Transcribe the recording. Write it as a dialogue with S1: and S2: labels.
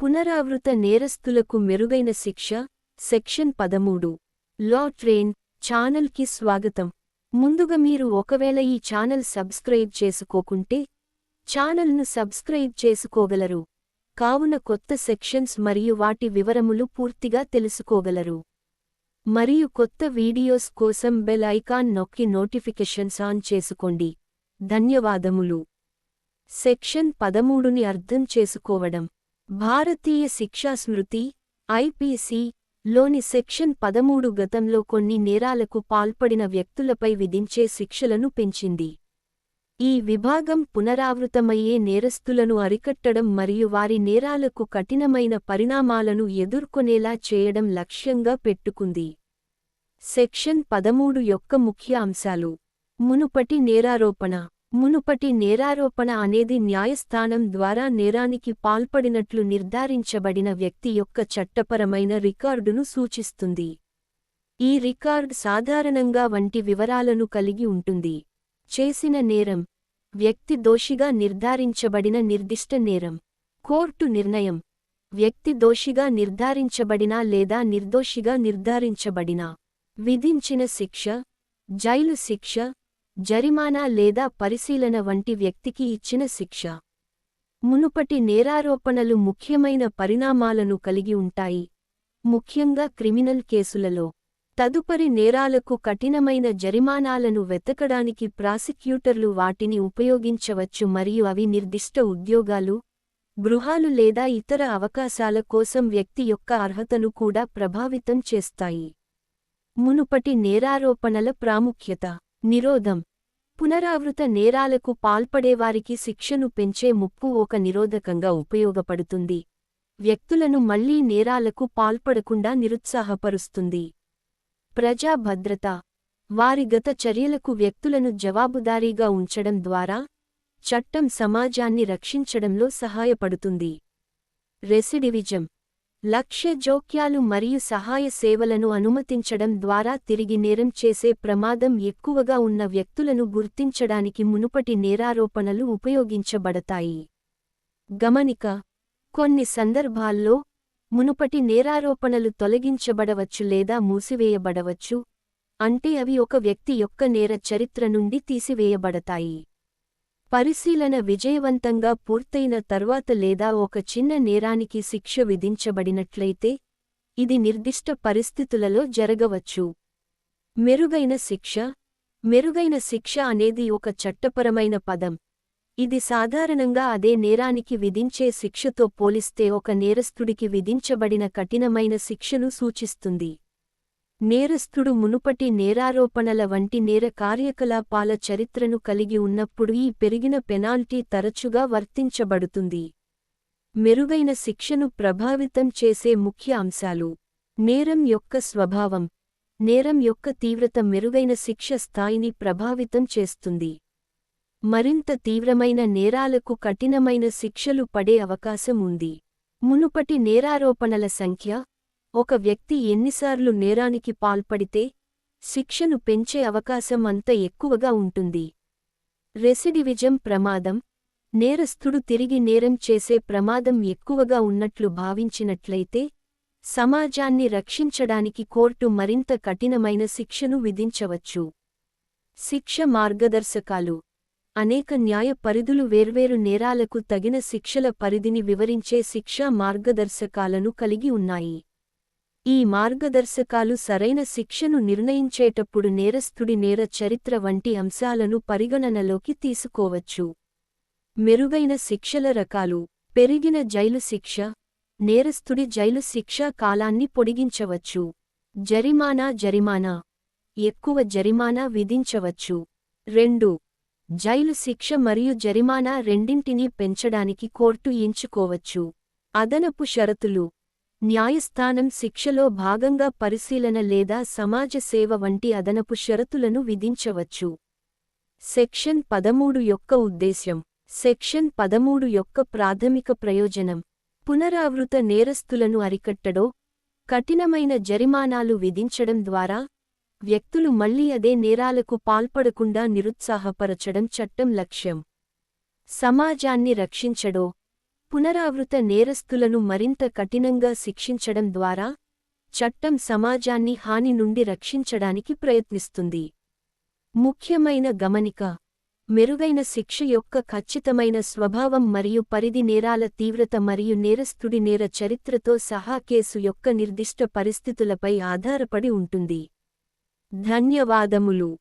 S1: పునరావృత నేరస్తులకు మెరుగైన శిక్ష సెక్షన్ పదమూడు. లా ట్రైన్ ఛానల్కి స్వాగతం. ముందుగా మీరు ఒకవేళ ఈ ఛానల్ సబ్స్క్రైబ్ చేసుకోకుంటే ఛానల్ను సబ్స్క్రైబ్ చేసుకోగలరు. కావున కొత్త సెక్షన్స్ మరియు వాటి వివరములు పూర్తిగా తెలుసుకోగలరు. మరియు కొత్త వీడియోస్ కోసం బెల్ ఐకాన్ నొక్కి నోటిఫికేషన్స్ ఆన్ చేసుకోండి. ధన్యవాదములు. సెక్షన్ పదమూడుని అర్థం చేసుకోవడం. భారతీయ శిక్షా స్మృతి ఐపీసీ లోని సెక్షన్ పదమూడు గతంలో కొన్ని నేరాలకు పాల్పడిన వ్యక్తులపై విధించే శిక్షలను పెంచింది. ఈ విభాగం పునరావృతమయ్యే నేరస్తులను అరికట్టడం మరియు వారి నేరాలకు కఠినమైన పరిణామాలను ఎదుర్కొనేలా చేయడం లక్ష్యంగా పెట్టుకుంది. సెక్షన్ పదమూడు యొక్క ముఖ్య అంశాలు. మునుపటి నేరారోపణ. మునుపటి నేరారోపణ అనేది న్యాయస్థానం ద్వారా నేరానికి పాల్పడినట్లు నిర్ధారించబడిన వ్యక్తి యొక్క చట్టపరమైన రికార్డును సూచిస్తుంది. ఈ రికార్డ్ సాధారణంగా వంటి వివరాలను కలిగి ఉంటుంది. చేసిన నేరం. వ్యక్తి దోషిగా నిర్ధారించబడిన నిర్దిష్ట నేరం. కోర్టు నిర్ణయం. వ్యక్తి దోషిగా నిర్ధారించబడినా లేదా నిర్దోషిగా నిర్ధారించబడినా. విధించిన శిక్ష. జైలు శిక్ష. జరిమానా లేదా పరిశీలన వంటి వ్యక్తికి ఇచ్చిన శిక్ష. మునుపటి నేరారోపణలు ముఖ్యమైన పరిణామాలను కలిగి ఉంటాయి. ముఖ్యంగా క్రిమినల్ కేసులలో. తదుపరి నేరాలకు కఠినమైన జరిమానాలను వెతకడానికి ప్రాసిక్యూటర్లు వాటిని ఉపయోగించవచ్చు మరియు అవి నిర్దిష్ట ఉద్యోగాలు గృహాలు లేదా ఇతర అవకాశాల కోసం వ్యక్తి యొక్క అర్హతను కూడా ప్రభావితం చేస్తాయి. మునుపటి నేరారోపణల ప్రాముఖ్యత. నిరోధం. పునరావృత నేరాలకు పాల్పడేవారికి శిక్షను పెంచే ముప్పు ఒక నిరోధకంగా ఉపయోగపడుతుంది. వ్యక్తులను మళ్ళీ నేరాలకు పాల్పడకుండా నిరుత్సాహపరుస్తుంది. ప్రజా భద్రత వారి గత చర్యలకు వ్యక్తులను జవాబుదారీగా ఉంచడం ద్వారా చట్టం సమాజాన్ని రక్షించడంలో సహాయపడుతుంది. రెసిడివిజం. లక్ష్య జోక్యాలు మరియు సహాయ సేవలను అనుమతించడం ద్వారా తిరిగి నేరం చేసే ప్రమాదం ఎక్కువగా ఉన్న వ్యక్తులను గుర్తించడానికి మునుపటి నేరారోపణలు ఉపయోగించబడతాయి. గమనిక కొన్ని సందర్భాల్లో మునుపటి నేరారోపణలు తొలగించబడవచ్చు లేదా మూసివేయబడవచ్చు అంటే అవి ఒక వ్యక్తి యొక్క నేర చరిత్ర నుండి తీసివేయబడతాయి. పరిశీలన విజయవంతంగా పూర్తయిన తర్వాత లేదా ఒక చిన్న నేరానికి శిక్ష విధించబడినట్లయితే ఇది నిర్దిష్ట పరిస్థితులలో జరగవచ్చు. మెరుగైన శిక్ష. మెరుగైన శిక్ష అనేది ఒక చట్టపరమైన పదం. ఇది సాధారణంగా అదే నేరానికి విధించే శిక్షతో పోలిస్తే ఒక నేరస్థుడికి విధించబడిన కఠినమైన శిక్షను సూచిస్తుంది. నేరస్థుడు మునుపటి నేరారోపణల వంటి నేర కార్యకలాపాల చరిత్రను కలిగి ఉన్నప్పుడు ఈ పెరిగిన పెనాల్టీ తరచుగా వర్తించబడుతుంది. మెరుగైన శిక్షను ప్రభావితం చేసే ముఖ్య అంశాలు. నేరం యొక్క స్వభావం. నేరం యొక్క తీవ్రత మెరుగైన శిక్ష స్థాయిని ప్రభావితం చేస్తుంది. మరింత తీవ్రమైన నేరాలకు కఠినమైన శిక్షలు పడే అవకాశం ఉంది. మునుపటి నేరారోపణల సంఖ్య ఒక వ్యక్తి ఎన్నిసార్లు నేరానికి పాల్పడితే శిక్షను పెంచే అవకాశం అంత ఎక్కువగా ఉంటుంది. రెసిడివిజం ప్రమాదం నేరస్థుడు తిరిగి నేరం చేసే ప్రమాదం ఎక్కువగా ఉన్నట్లు భావించినట్లయితే సమాజాన్ని రక్షించడానికి కోర్టు మరింత కఠినమైన శిక్షను విధించవచ్చు. శిక్ష మార్గదర్శకాలు అనేక న్యాయ పరిధులు వేర్వేరు నేరాలకు తగిన శిక్షల పరిధిని వివరించే శిక్షా మార్గదర్శకాలను కలిగి ఉన్నాయి. ఈ మార్గదర్శకాలు సరైన శిక్షను నిర్ణయించేటప్పుడు నేరస్థుడి నేర చరిత్ర వంటి అంశాలను పరిగణనలోకి తీసుకోవచ్చు. మెరుగైన శిక్షల రకాలు. పెరిగిన జైలు శిక్ష. నేరస్థుడి జైలు శిక్షా కాలాన్ని పొడిగించవచ్చు. జరిమానా జరిమానా. ఎక్కువ జరిమానా విధించవచ్చు. రెండు. జైలు శిక్ష మరియు జరిమానా రెండింటినీ పెంచడానికి కోర్టు ఎంచుకోవచ్చు. అదనపు షరతులు. న్యాయస్థానం శిక్షలో భాగంగా పరిశీలన లేదా సమాజ సేవ వంటి అదనపు షరతులను విధించవచ్చు. సెక్షన్ పదమూడు యొక్క ఉద్దేశ్యం. సెక్షన్ పదమూడు యొక్క ప్రాథమిక ప్రయోజనం. పునరావృత నేరస్తులను అరికట్టడో కఠినమైన జరిమానాలు విధించడం ద్వారా వ్యక్తులు మళ్ళీ అదే నేరాలకు పాల్పడకుండా నిరుత్సాహపరచడం చట్టం లక్ష్యం. సమాజాన్ని రక్షించడో పునరావృత నేరస్తులను మరింత కఠినంగా శిక్షించడం ద్వారా చట్టం సమాజాన్ని హాని నుండి రక్షించడానికి ప్రయత్నిస్తుంది. ముఖ్యమైన గమనిక మెరుగైన శిక్ష యొక్క ఖచ్చితమైన స్వభావం మరియు పరిధి నేరాల తీవ్రత మరియు నేరస్తుడి నేర చరిత్రతో సహా కేసు యొక్క నిర్దిష్ట పరిస్థితులపై ఆధారపడి ఉంటుంది. ధన్యవాదములు.